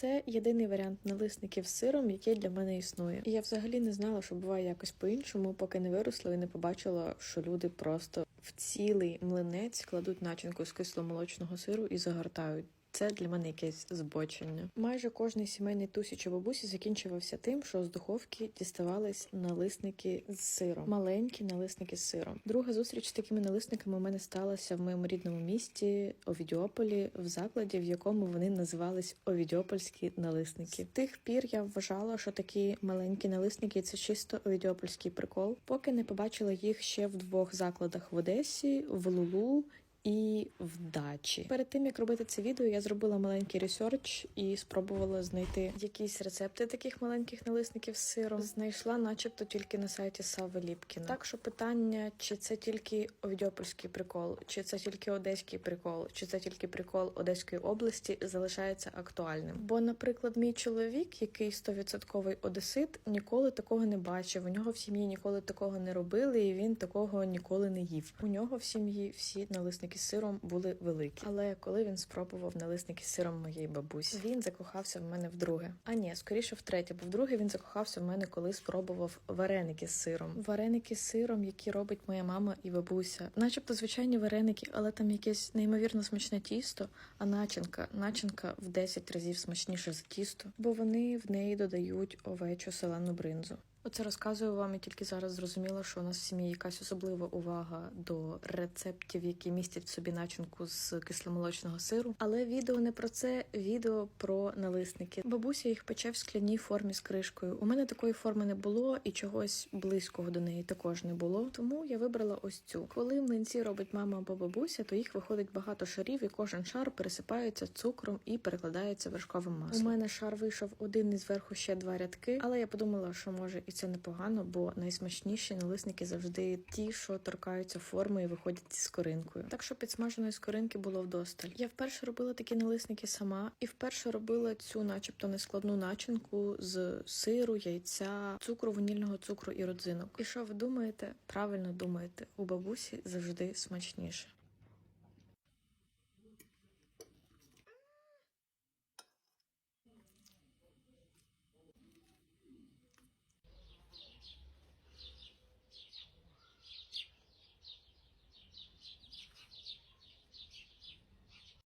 Це єдиний варіант налисників з сиром, який для мене існує. І я взагалі не знала, що буває якось по-іншому, поки не виросла і не побачила, що люди просто в цілий млинець кладуть начинку з кисломолочного сиру і загортають. Це для мене якесь збочення. Майже кожний сімейний тусіч у бабусі закінчувався тим, що з духовки діставались налисники з сиром. Маленькі налисники з сиром. Друга зустріч з такими налисниками у мене сталася в моєму рідному місті Овідіополі, в закладі, в якому вони називались Овідіопольські налисники. З тих пір я вважала, що такі маленькі налисники це чисто овідіопольський прикол, поки не побачила їх ще в двох закладах в Одесі, в Лулу і в дачі. Перед тим як робити це відео, я зробила маленький ресерч і спробувала знайти якісь рецепти таких маленьких налисників з сиром. Знайшла, начебто, тільки на сайті Сави Ліпкіна. Так що питання, чи це тільки овідіопольський прикол, чи це тільки одеський прикол, чи це тільки прикол Одеської області, залишається актуальним. Бо, наприклад, мій чоловік, який стовідсотковий одесит, ніколи такого не бачив. У нього в сім'ї ніколи такого не робили, і він такого ніколи не їв. У нього в сім'ї всі налисники з сиром були великі. Але коли він спробував налисники з сиром моєї бабусі, він закохався в мене вдруге. А ні, скоріше втретє, бо вдруге він закохався в мене, коли спробував вареники з сиром. Вареники з сиром, які робить моя мама і бабуся, начебто звичайні вареники, але там якесь неймовірно смачне тісто, а начинка, начинка в 10 разів смачніше за тісто, бо вони в неї додають овечу селену бринзу. Оце розказую вам і тільки зараз зрозуміла, що у нас в сім'ї якась особлива увага до рецептів, які містять в собі начинку з кисломолочного сиру. Але відео не про це, відео про налисники. Бабуся їх пече в скляній формі з кришкою. У мене такої форми не було і чогось близького до неї також не було. Тому я вибрала ось цю. Коли млинці робить мама або бабуся, то їх виходить багато шарів, і кожен шар пересипається цукром і перекладається вершковим маслом. У мене шар вийшов один і зверху ще два рядки, але я подумала, що може і це непогано, бо найсмачніші налисники завжди ті, що торкаються форми і виходять зі скоринкою. Так що підсмаженої скоринки було вдосталь. Я вперше робила такі налисники сама, і вперше робила цю, начебто, нескладну начинку з сиру, яйця, цукру, ванільного цукру і родзинок. І що ви думаєте? Правильно думаєте, у бабусі завжди смачніше.